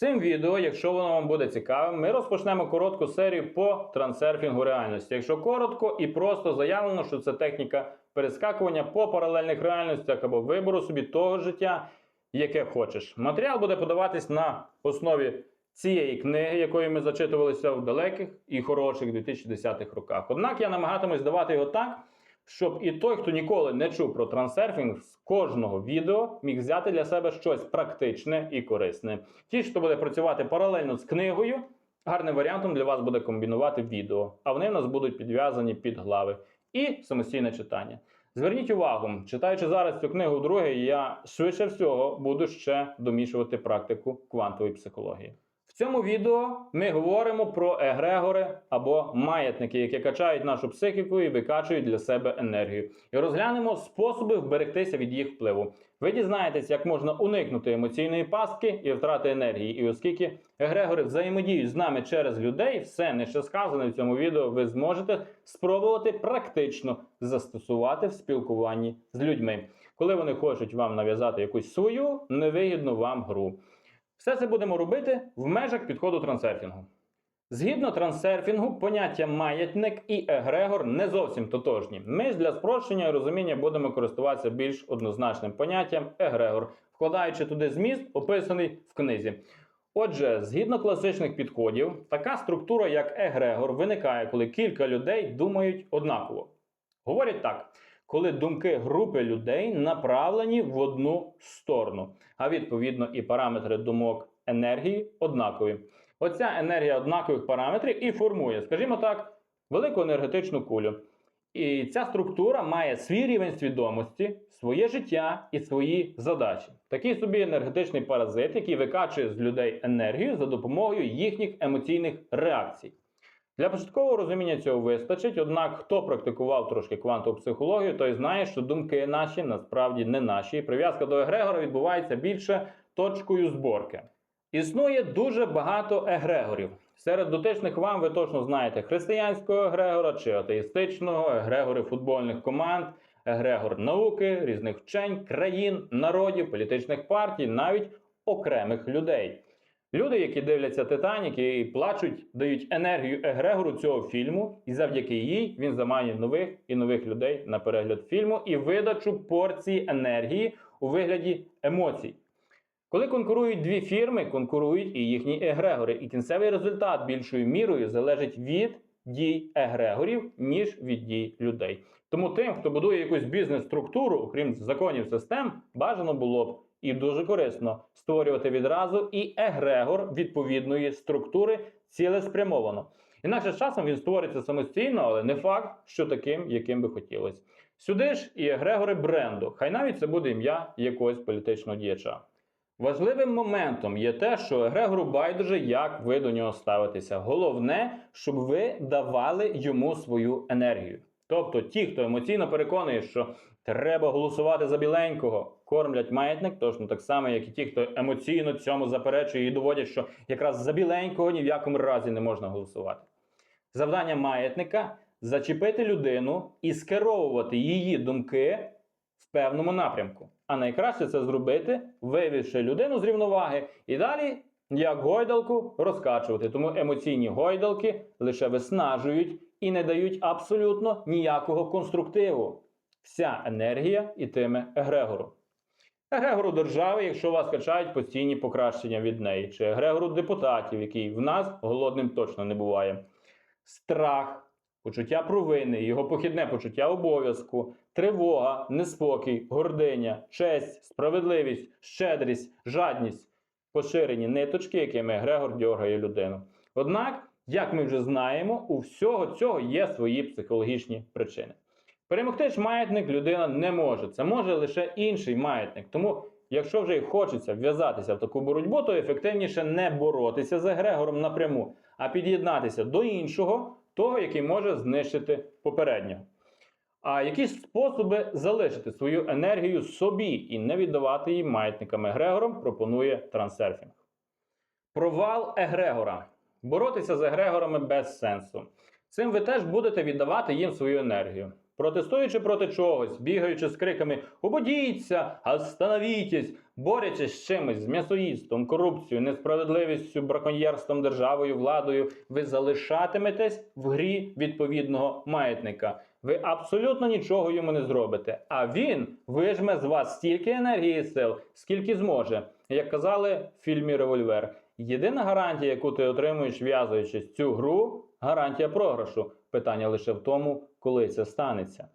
Цим відео, якщо воно вам буде цікавим, ми розпочнемо коротку серію по трансерфінгу реальності. Якщо коротко і просто заявлено, що це техніка перескакування по паралельних реальностях або вибору собі того життя, яке хочеш. Матеріал буде подаватись на основі цієї книги, якою ми зачитувалися в далеких і хороших 2010-х роках. Однак я намагатимусь давати його так, щоб і той, хто ніколи не чув про трансерфінг, з кожного відео міг взяти для себе щось практичне і корисне. Ті, хто буде працювати паралельно з книгою, гарним варіантом для вас буде комбінувати відео, а вони в нас будуть підв'язані під глави і самостійне читання. Зверніть увагу, читаючи зараз цю книгу вдруге, я швидше всього буду ще домішувати практику квантової психології. Цьому відео ми говоримо про егрегори або маятники, які качають нашу психіку і викачують для себе енергію. І розглянемо способи вберегтися від їх впливу. Ви дізнаєтесь, як можна уникнути емоційної пастки і втрати енергії. І оскільки егрегори взаємодіють з нами через людей, все не що сказане в цьому відео, ви зможете спробувати практично застосувати в спілкуванні з людьми, коли вони хочуть вам нав'язати якусь свою невигідну вам гру. Все це будемо робити в межах підходу трансерфінгу. Згідно трансерфінгу, поняття маятник і егрегор не зовсім тотожні. Ми ж для спрощення і розуміння будемо користуватися більш однозначним поняттям егрегор, вкладаючи туди зміст, описаний в книзі. Отже, згідно класичних підходів, така структура, як егрегор, виникає, коли кілька людей думають однаково. Говорять так, коли думки групи людей направлені в одну сторону, а відповідно і параметри думок енергії однакові. Оця енергія однакових параметрів і формує, скажімо так, велику енергетичну кулю. І ця структура має свій рівень свідомості, своє життя і свої задачі. Такий собі енергетичний паразит, який викачує з людей енергію за допомогою їхніх емоційних реакцій. Для початкового розуміння цього вистачить, однак хто практикував трошки квантову психологію, той знає, що думки наші насправді не наші. Прив'язка до егрегора відбувається більше точкою зборки. Існує дуже багато егрегорів. Серед дотичних вам ви точно знаєте християнського егрегора чи атеїстичного, егрегори футбольних команд, егрегор науки, різних вчень, країн, народів, політичних партій, навіть окремих людей. Люди, які дивляться Титанік і плачуть, дають енергію егрегору цього фільму, і завдяки їй він заманює нових і нових людей на перегляд фільму і видачу порції енергії у вигляді емоцій. Коли конкурують дві фірми, конкурують і їхні егрегори, і кінцевий результат більшою мірою залежить від дій егрегорів, ніж від дій людей. Тому тим, хто будує якусь бізнес-структуру, окрім законів систем, бажано було б і дуже корисно створювати відразу і егрегор відповідної структури цілеспрямовано. Інакше з часом він створиться самостійно, але не факт, що таким, яким би хотілося. Сюди ж і егрегори бренду, хай навіть це буде ім'я якогось політичного діяча. Важливим моментом є те, що Егрегору байдуже, як ви до нього ставитеся. Головне, щоб ви давали йому свою енергію. Тобто, ті, хто емоційно переконує, що треба голосувати за біленького, кормлять маятник, точно так само, як і ті, хто емоційно цьому заперечує і доводять, що якраз за біленького ні в якому разі не можна голосувати. Завдання маятника зачепити людину і скеровувати її думки в певному напрямку. А найкраще це зробити, вивівши людину з рівноваги, і далі, як гойдалку, розкачувати. Тому емоційні гойдалки лише виснажують і не дають абсолютно ніякого конструктиву. Вся енергія ітиме егрегору. Егрегору держави, якщо вас качають постійні покращення від неї, чи егрегору депутатів, який в нас голодним точно не буває. Страх, почуття провини, його похідне почуття обов'язку, тривога, неспокій, гординя, честь, справедливість, щедрість, жадність поширені ниточки, якими Егрегор дьоргає людину. Однак, як ми вже знаємо, у всього цього є свої психологічні причини. Перемогти ж маятник людина не може. Це може лише інший маятник. Тому, якщо вже й хочеться вв'язатися в таку боротьбу, то ефективніше не боротися з Егрегором напряму, а під'єднатися до іншого, того, який може знищити попереднього. А які способи залишити свою енергію собі і не віддавати її маятникам Егрегором, пропонує трансерфінг. Провал Егрегора. Боротися з Егрегорами без сенсу. Цим ви теж будете віддавати їм свою енергію. Протестуючи проти чогось, бігаючи з криками «Убодіться! Остановітесь!», борючись з чимось, з м'ясоїстом, корупцією, несправедливістю, браконьєрством, державою, владою, ви залишатиметесь в грі відповідного маятника. Ви абсолютно нічого йому не зробите. А він вижме з вас стільки енергії і сил, скільки зможе. Як казали в фільмі Револьвер. Єдина гарантія, яку ти отримуєш, в'язуючись цю гру, гарантія програшу. Питання лише в тому, коли це станеться.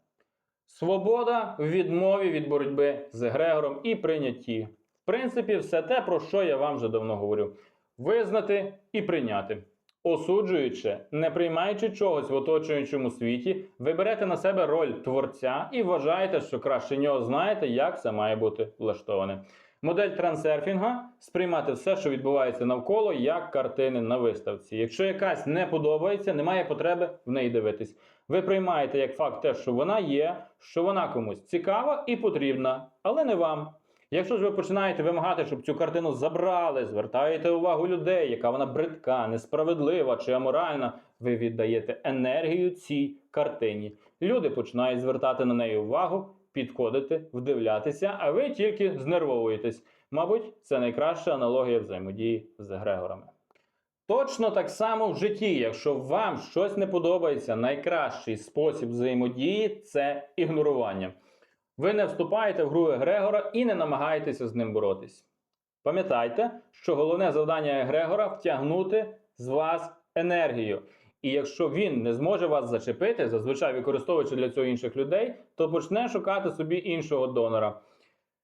Свобода в відмові від боротьби з егрегором і прийнятті. В принципі, все те, про що я вам вже давно говорю: визнати і прийняти. Осуджуючи, не приймаючи чогось в оточуючому світі, ви берете на себе роль творця і вважаєте, що краще нього знаєте, як це має бути влаштоване. Модель трансерфінга сприймати все, що відбувається навколо, як картини на виставці. Якщо якась не подобається, немає потреби в неї дивитись. Ви приймаєте як факт те, що вона є, що вона комусь цікава і потрібна, але не вам. Якщо ж ви починаєте вимагати, щоб цю картину забрали, звертаєте увагу людей, яка вона бридка, несправедлива чи аморальна, ви віддаєте енергію цій картині. Люди починають звертати на неї увагу, підходити, вдивлятися, а ви тільки знервовуєтесь. Мабуть, це найкраща аналогія взаємодії з егрегорами. Точно так само в житті, якщо вам щось не подобається, найкращий спосіб взаємодії це ігнорування. Ви не вступаєте в гру Егрегора і не намагаєтеся з ним боротись. Пам'ятайте, що головне завдання Егрегора втягнути з вас енергію. І якщо він не зможе вас зачепити, зазвичай використовуючи для цього інших людей, то почне шукати собі іншого донора.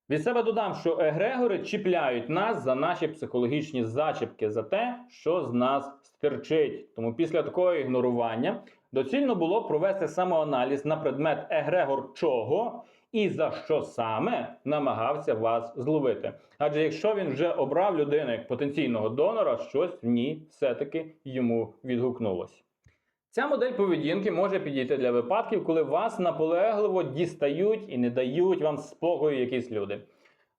Від себе додам, що егрегори чіпляють нас за наші психологічні зачіпки, за те, що з нас стирчить. Тому після такого ігнорування доцільно було провести самоаналіз на предмет егрегор чого і за що саме намагався вас зловити. Адже якщо він вже обрав людину як потенційного донора, щось в ній все-таки йому відгукнулось. Ця модель поведінки може підійти для випадків, коли вас наполегливо дістають і не дають вам спокою якісь люди.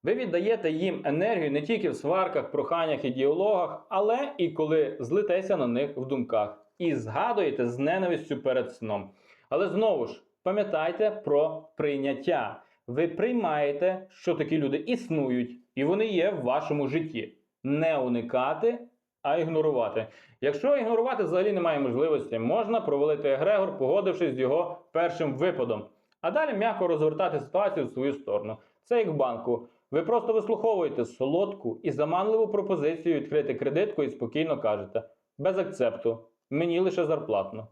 Ви віддаєте їм енергію не тільки в сварках, проханнях і діалогах, але і коли злитеся на них в думках і згадуєте з ненавистю перед сном. Але знову ж пам'ятайте про прийняття. Ви приймаєте, що такі люди існують, і вони є в вашому житті. Не уникати, а ігнорувати. Якщо ігнорувати взагалі немає можливості, можна провалити егрегор, погодившись з його першим випадом, а далі м'яко розвертати ситуацію в свою сторону. Це як в банку. Ви просто вислуховуєте солодку і заманливу пропозицію відкрити кредитку і спокійно кажете: без акцепту, мені лише зарплатно.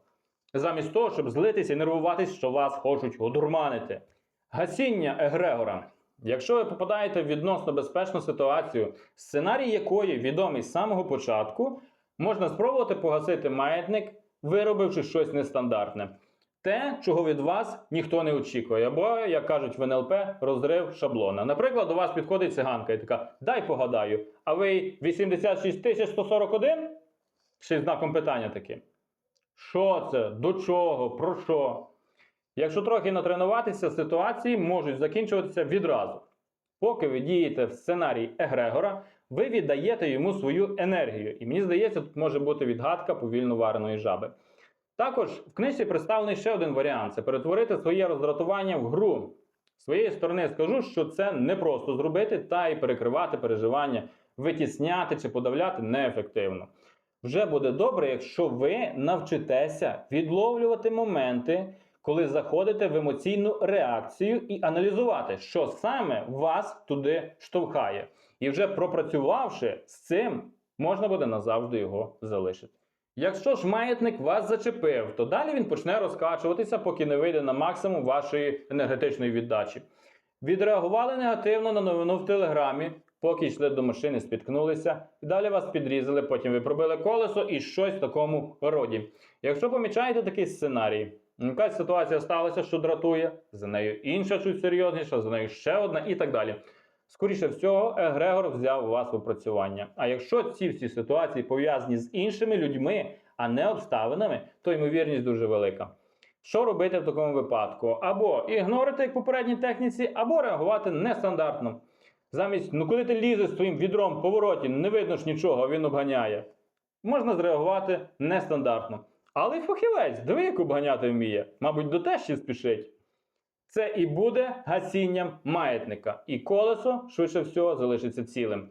Замість того, щоб злитися і нервуватись, що вас хочуть одурманити. Гасіння егрегора. Якщо ви попадаєте в відносно безпечну ситуацію, сценарій якої відомий з самого початку, можна спробувати погасити маятник, виробивши щось нестандартне. Те, чого від вас ніхто не очікує, або, як кажуть в НЛП, розрив шаблона. Наприклад, до вас підходить циганка і така: дай погадаю, а ви 86 141? Ще знаком питання таким. Що це? До чого? Про що? Якщо трохи натренуватися, ситуації можуть закінчуватися відразу. Поки ви дієте в сценарій Егрегора, ви віддаєте йому свою енергію. І мені здається, тут може бути відгадка повільно вареної жаби. Також в книжці представлений ще один варіант це перетворити своє роздратування в гру. З своєї сторони скажу, що це не просто зробити та й перекривати переживання, витісняти чи подавляти неефективно. Вже буде добре, якщо ви навчитеся відловлювати моменти, коли заходите в емоційну реакцію і аналізувати, що саме вас туди штовхає. І вже пропрацювавши з цим, можна буде назавжди його залишити. Якщо ж маятник вас зачепив, то далі він почне розкачуватися, поки не вийде на максимум вашої енергетичної віддачі. Відреагували негативно на новину в телеграмі, поки йшли до машини, спіткнулися, і далі вас підрізали, потім ви пробили колесо і щось в такому роді. Якщо помічаєте такий сценарій, якась ситуація сталася, що дратує, за нею інша чуть серйозніша, за нею ще одна і так далі. Скоріше всього, Егрегор взяв у вас в опрацювання. А якщо ці всі ситуації пов'язані з іншими людьми, а не обставинами, то ймовірність дуже велика. Що робити в такому випадку? Або ігнорити як попередній техніці, або реагувати нестандартно. Замість, ну коли ти лізеш своїм відром в повороті, не видно ж нічого, він обганяє. Можна зреагувати нестандартно. Але й фахівець, диви, як обганяти вміє. Мабуть, до тещі спішить. це і буде гасінням маятника, і колесо швидше всього залишиться цілим.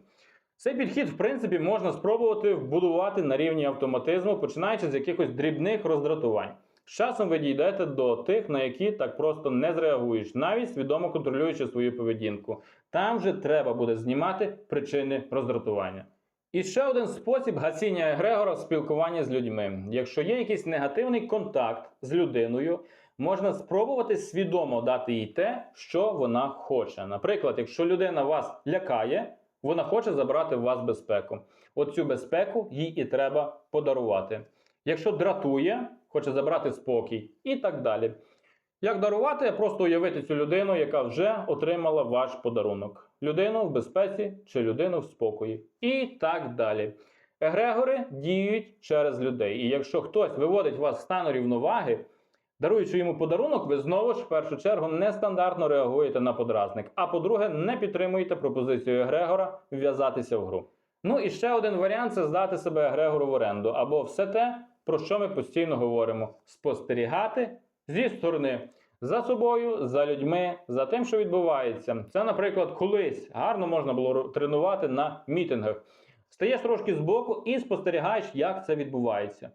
Цей підхід, в принципі, можна спробувати вбудувати на рівні автоматизму, починаючи з якихось дрібних роздратувань. З часом ви дійдете до тих, на які так просто не зреагуєш, навіть свідомо контролюючи свою поведінку. Там же треба буде знімати причини роздратування. І ще один спосіб гасіння егрегора в спілкуванні з людьми. Якщо є якийсь негативний контакт з людиною, можна спробувати свідомо дати їй те, що вона хоче. Наприклад, якщо людина вас лякає, вона хоче забрати в вас безпеку. Оцю безпеку їй і треба подарувати. Якщо дратує, хоче забрати спокій і так далі. Як дарувати, просто уявити цю людину, яка вже отримала ваш подарунок. Людину в безпеці чи людину в спокої. І так далі. Егрегори діють через людей. І якщо хтось виводить вас в стан рівноваги, даруючи йому подарунок, ви знову ж в першу чергу нестандартно реагуєте на подразник. А по-друге, не підтримуєте пропозицію Егрегора вв'язатися в гру. Ну і ще один варіант це здати себе Егрегору в оренду, або все те, про що ми постійно говоримо: спостерігати зі сторони. За собою, за людьми, за тим, що відбувається. Це, наприклад, колись гарно можна було тренувати на мітингах. Стаєш трошки збоку і спостерігаєш, як це відбувається.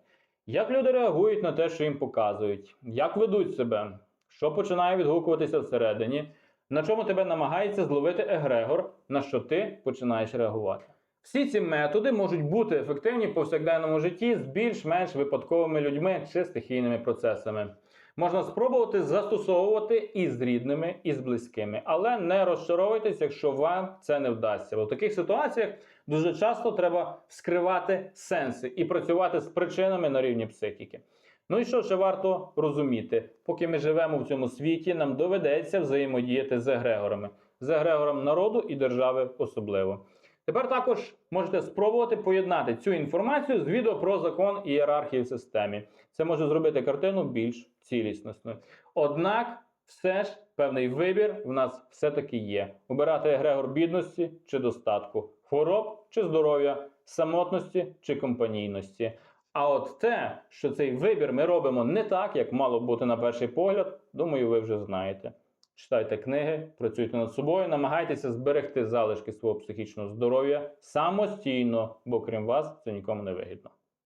Як люди реагують на те, що їм показують, як ведуть себе, що починає відгукуватися всередині, на чому тебе намагається зловити егрегор, на що ти починаєш реагувати. Всі ці методи можуть бути ефективні в повсякденному житті з більш-менш випадковими людьми чи стихійними процесами. Можна спробувати застосовувати і з рідними, і з близькими, але не розчаровуйтесь, якщо вам це не вдасться. Бо в таких ситуаціях дуже часто треба вскривати сенси і працювати з причинами на рівні психіки. Ну і що ще варто розуміти, поки ми живемо в цьому світі, нам доведеться взаємодіяти з егрегорами, з егрегором народу і держави особливо. Тепер також можете спробувати поєднати цю інформацію з відео про закон ієрархії в системі. Це може зробити картину більш цілісною. Однак, все ж певний вибір в нас все-таки є: обирати егрегор бідності чи достатку, хвороб чи здоров'я, самотності чи компанійності. А от те, що цей вибір ми робимо не так, як мало бути на перший погляд, думаю, ви вже знаєте. Читайте книги, працюйте над собою, намагайтеся зберегти залишки свого психічного здоров'я самостійно, бо крім вас це нікому не вигідно.